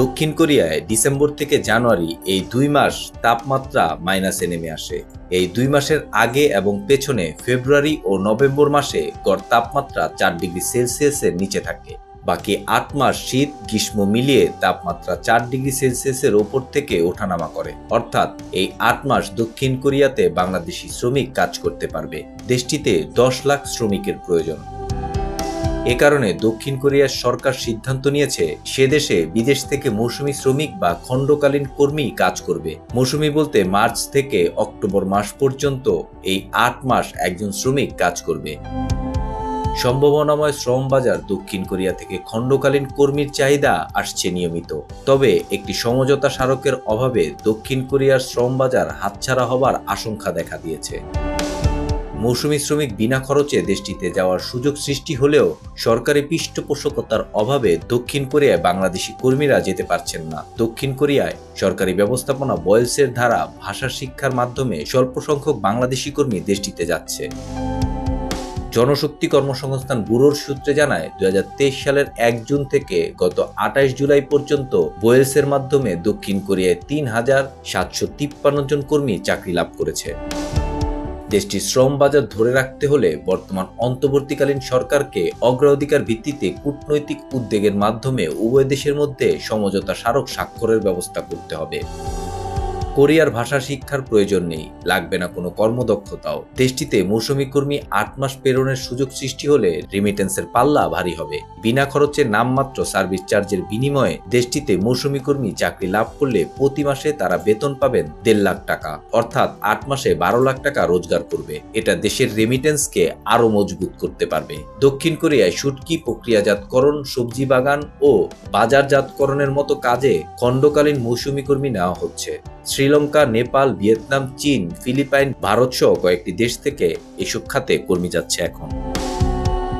দক্ষিণ কোরিয়ায় ডিসেম্বর থেকে জানুয়ারি এই দুই মাস তাপমাত্রা মাইনাসে নেমে আসে। এই দুই মাসের আগে এবং পেছনে ফেব্রুয়ারি ও নভেম্বর মাসে গড় তাপমাত্রা চার ডিগ্রি সেলসিয়াসের নিচে থাকে। বাকি আট মাস শীত, গ্রীষ্ম মিলিয়ে তাপমাত্রা চার ডিগ্রি সেলসিয়াসের ওপর থেকে ওঠানামা করে। অর্থাৎ এই আট মাস দক্ষিণ কোরিয়াতে বাংলাদেশি শ্রমিক কাজ করতে পারবে। দেশটিতে দশ লাখ শ্রমিকের প্রয়োজন। এ কারণে দক্ষিণ কোরিয়ার সরকার সিদ্ধান্ত নিয়েছে, সে দেশে বিদেশ থেকে মৌসুমী শ্রমিক বা খণ্ডকালীন কর্মী কাজ করবে। মৌসুমী বলতে মার্চ থেকে অক্টোবর মাস পর্যন্ত এই আট মাস একজন শ্রমিক কাজ করবে। সম্ভাবনাময় শ্রম বাজার দক্ষিণ কোরিয়া থেকে খণ্ডকালীন কর্মীর চাহিদা আসছে নিয়মিত। তবে একটি সমঝোতা স্মারকের অভাবে দক্ষিণ কোরিয়ার শ্রম বাজার হাতছাড়া হবার আশঙ্কা দেখা দিয়েছে। মৌসুমী শ্রমিক বিনা খরচে দেশটিতে যাওয়ার সুযোগ সৃষ্টি হলেও সরকারি পৃষ্ঠপোষকতার অভাবে দক্ষিণ কোরিয়ায় বাংলাদেশি কর্মীরা যেতে পারছেন না। দক্ষিণ কোরিয়ায় সরকারি ব্যবস্থাপনা বয়েলসের ধারা ভাষা শিক্ষার মাধ্যমে স্বল্প সংখ্যক বাংলাদেশি কর্মী দেশটিতে যাচ্ছে। জনশক্তি কর্মসংস্থান ব্যুরোর সূত্রে জানায় দু হাজার তেইশ সালের এক জুন থেকে গত আঠাশ জুলাই পর্যন্ত বোয়েলসের মাধ্যমে দক্ষিণ কোরিয়ায় তিন হাজার সাতশো তিপ্পান্ন জন কর্মী চাকরি লাভ করেছে। দেশটির শ্রম বাজার ধরে রাখতে হলে বর্তমান অন্তর্বর্তীকালীন সরকারকে অগ্রাধিকার ভিত্তিতে কূটনৈতিক উদ্যোগের মাধ্যমে উভয় দেশের মধ্যে সমঝোতা স্মারক স্বাক্ষরের ব্যবস্থা করতে হবে। কোরিয়ার ভাষা শিক্ষার প্রয়োজন নেই, লাগবে না কোনো কর্মদক্ষতাও। দেশটিতে মৌসুমী কর্মী আট মাস প্রেরণের সুযোগ সৃষ্টি হলে রিমিটেন্সের পাল্লা ভারী হবে। বিনা খরচে নামমাত্র সার্ভিস চার্জের বিনিময়ে দেশটিতে মৌসুমী কর্মী চাকরি লাভ করলে প্রতি মাসে তারা বেতন পাবেন দেড় লাখ টাকা, অর্থাৎ আট মাসে বারো লাখ টাকা রোজগার করবে। এটা দেশের রেমিটেন্সকে আরও মজবুত করতে পারবে। দক্ষিণ কোরিয়ায় শুটকি প্রক্রিয়াজাতকরণ, সবজি বাগান ও বাজারজাতকরণের মতো কাজে খণ্ডকালীন মৌসুমী কর্মী নেওয়া হচ্ছে। শ্রীলঙ্কা, নেপাল, ভিয়েতনাম, চীন, ফিলিপাইন, ভারত সহ কয়েকটি দেশ থেকে এসব খাতে কর্মী যাচ্ছে এখন।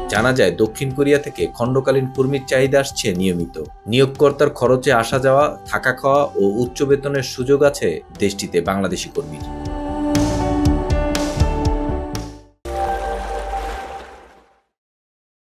জানা যায়, দক্ষিণ কোরিয়া থেকে খণ্ডকালীন কর্মীর চাহিদা আসছে নিয়মিত। নিয়োগকর্তার খরচে আসা যাওয়া, থাকা খাওয়া ও উচ্চ বেতনের সুযোগ আছে দেশটিতে বাংলাদেশি কর্মীর।